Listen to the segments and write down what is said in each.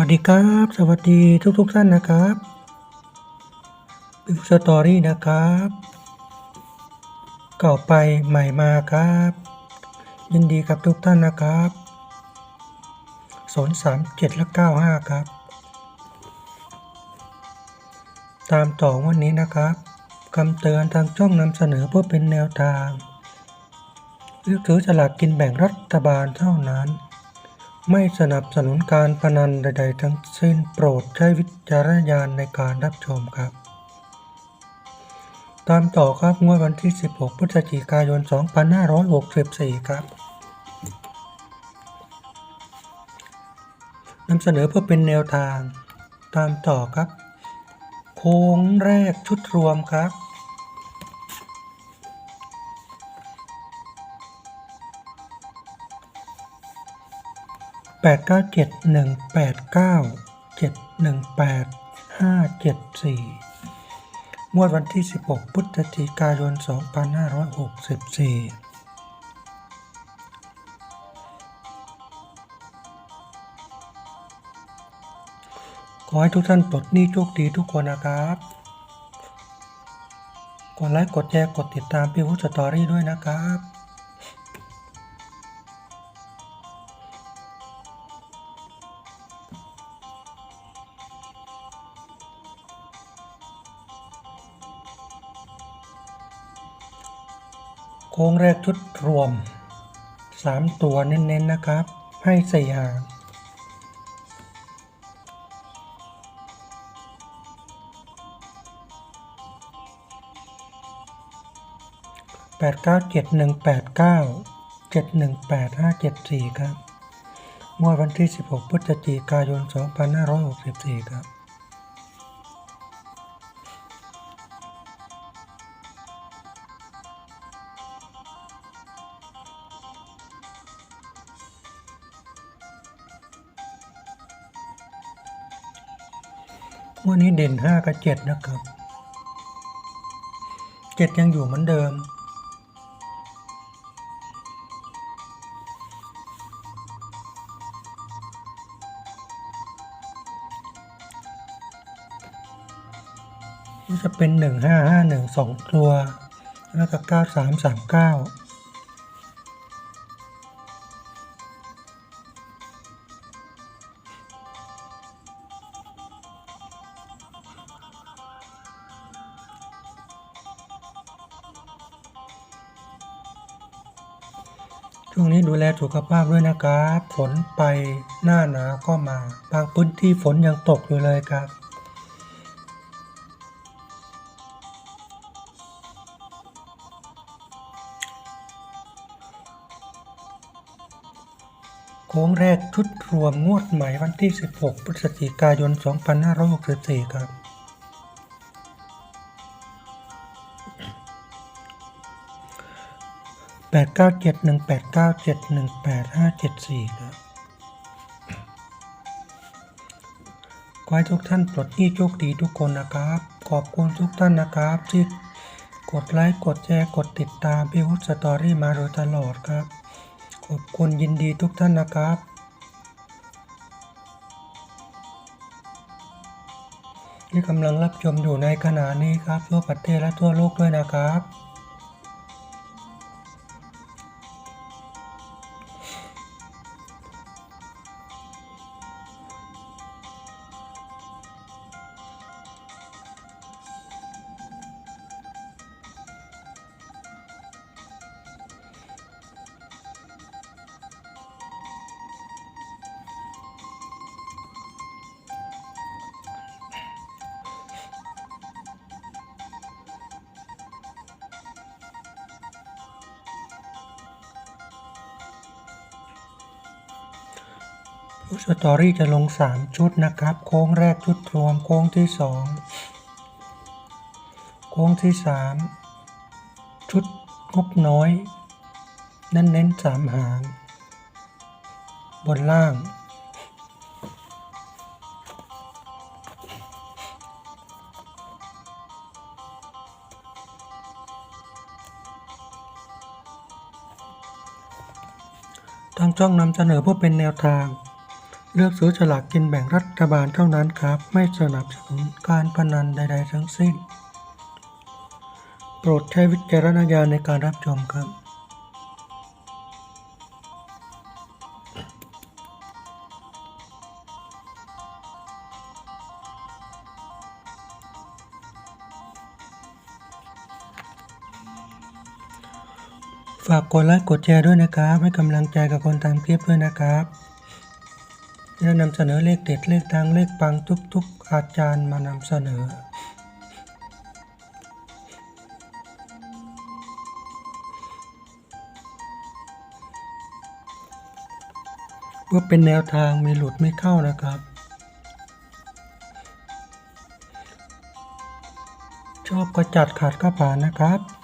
วัสดีครับ สวัสดีทุกทุกๆท่านนะครับบิวสตอรี่นะครับ เก่าไปใหม่มาครับ ยินดีกับทุกท่านนะครับ0 3 7และ95ครับ ตามต่อวันนี้นะครับคำเตือนทางช่องนำเสนอเพื่อเป็นแนวทางเลือกถือฉลากกินแบ่งรัฐบาลเท่านั้น ไม่สนับสนุนการพนันใด ๆ ทั้งสิ้นโปรดใช้วิจารณญาณในการรับชมครับ ตามต่อครับงวดวันที่ 16 พฤศจิกายน 2564 ครับนำเสนอเพื่อเป็นแนวทาง ตามต่อครับ โค้งแรกชุดรวมครับ แปดเก้าเจ็ดหนึ่งแปดเก้าเจ็ดหนึ่งแปดห้าเจ็ดสี่งวดวันที่สิบหกพฤศจิกายนสองพันห้าร้อยหกสิบสี่ขอให้ทุกท่านปลดหนี้โชคดีทุกคนนะครับ กดไลค์ กดแชร์ กดติดตามพี่วุฒิสตอรี่ด้วยนะครับ ค้งแรกชุดรวม 3 ตัวเน้นๆนะครับ ให้สี่หางแปดเก้าเจ็ดหนึ่งแปดเก้าเจ็ดหนึ่งแปดห้าเจ็ดสี่ครับงวดวันที่สิบหกพฤศจิกายนสองพันห้าร้อยหกสิบสี่ครับ วันนี้เด่นห้ากับเจ็ดนะครับเจ็ดยังอยู่เหมือนเดิม จะเป็นหนึ่งห้าห้าหนึ่งสองตัว แล้วก็เก้าสามสามเก้า ช่วงนี้ดูแลสุขภาพด้วยนะครับ ฝนไปหน้าหนาวก็มา บางพื้นที่ฝนยังตกอยู่เลยครับโค้งแรกชุดรวมงวดใหม่วันที่ 16 พฤศจิกายน 2564 ครับ แปดเก้าเจ็ดหนึ่งแปดเก้าเจ็ดหนึ่งแปดห้าเจ็ดสี่ครับขอให้ทุกท่านปลดหนี้โชคดีทุกคนนะครับ ขอบคุณทุกท่านนะครับ ที่กดไลค์กดแชร์กดติดตามพี่วุฒสตอรี่มาโดยตลอดครับ ขอบคุณยินดีทุกท่านนะครับ ที่กำลังรับชมอยู่ในขณะนี้ครับทั่วประเทศและทั่วโลกด้วยนะครับ สตอรี่จะลง 3 ชุดนะครับ โค้งแรกชุดรวม โค้งที่ 2 โค้งที่ 3 ชุดงบน้อยเน้นเน้นๆสามหาง บนล่าง ทางช่องนำเสนอเพื่อเป็นแนวทาง เลือกซื้อฉลากกินแบ่งรัฐบาลเท่านั้นครับ ไม่สนับสนุนการพนันใด ๆ ทั้งสิ้น โปรดใช้วิจารณญาณในการรับชมครับ ฝากกดไลค์กดแชร์ด้วยนะครับ ให้กำลังใจกับคนทำคลิปด้วยนะครับ จะนำเสนอเลขเด็ดเลขดังเลขปังทุกๆ อาจารย์มานำเสนอ เพื่อเป็นแนวทางมีหลุดไม่เข้านะครับ ชอบก็จัดขาดก็ผ่านนะครับ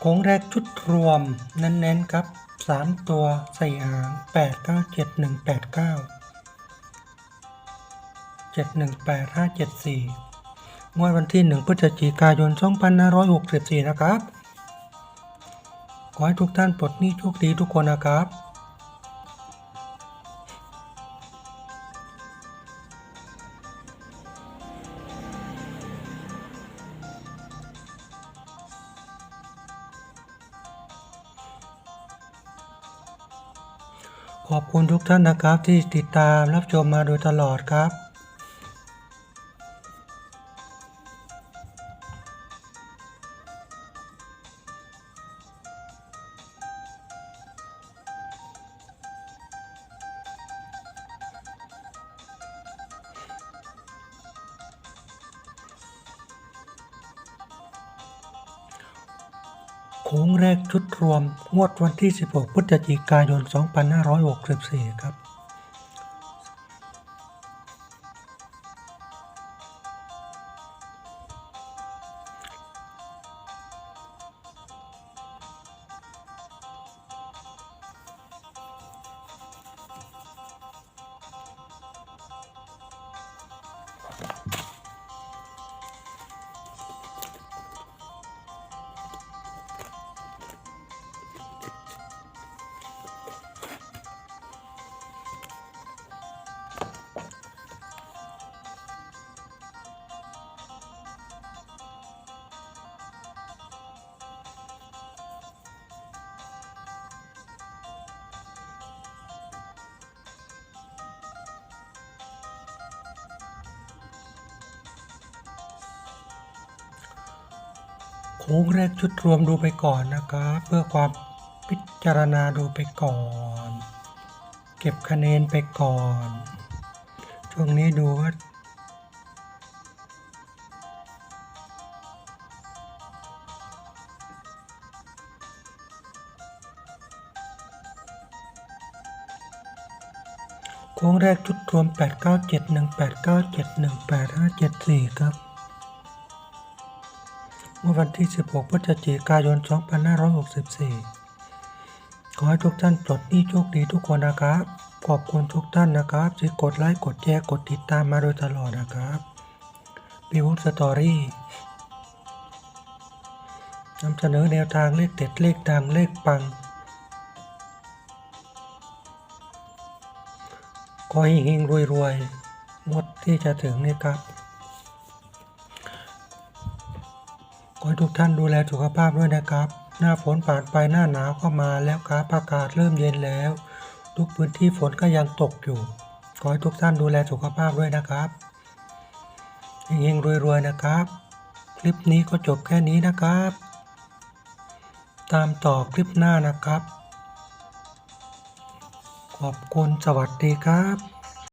โค้งแรกชุดรวมเน้นๆครับ 3 ตัวใส่หาง 8 9 7 1 8 9 7 1 8 5 7 4งวดวันที่ 1 พฤศจิกายน 2564 นะครับ ขอให้ทุกท่านปลดหนี้โชคดีทุกคนนะครับ ขอบคุณทุกท่านนะครับที่ติดตามรับชมมาโดยตลอดครับ ค้งแรกชุดรวม งวดวันที่ 16 พฤศจิกายน 2564 ครับโงแรกชุดรวมดูไปก่อนนะครับ เพื่อความพิจารณาดูไปก่อน เก็บคะแนนไปก่อน ช่วงนี้ดูว่าโค้งแรกชุดรวม 897 1897 18574 ครับ เมื่อวันที่ 16 พฤศจิกายน 2564 ขอให้ทุกท่านปลดนี้โชคดีทุกคนนะครับ ขอบคุณทุกท่านนะครับที่กดไลค์กดแชร์กดติดตามมาโดยตลอดนะครับปีวุฒสตอรี่นำเสนอแนวทางเลขเด็ดเลขดังเลขปัง ขอให้เฮงรวยๆงวดที่จะถึงนี่ครับ ให้ทุกท่านดูแลสุขภาพด้วยนะครับ หน้าฝนผ่านไปหน้าหนาวก็มาแล้วครับอากาศเริ่มเย็นแล้ว ทุกพื้นที่ฝนก็ยังตกอยู่ ขอให้ทุกท่านดูแลสุขภาพด้วยนะครับเฮงๆรวยๆนะครับ คลิปนี้ก็จบแค่นี้นะครับ ตามต่อคลิปหน้านะครับ ขอบคุณสวัสดีครับ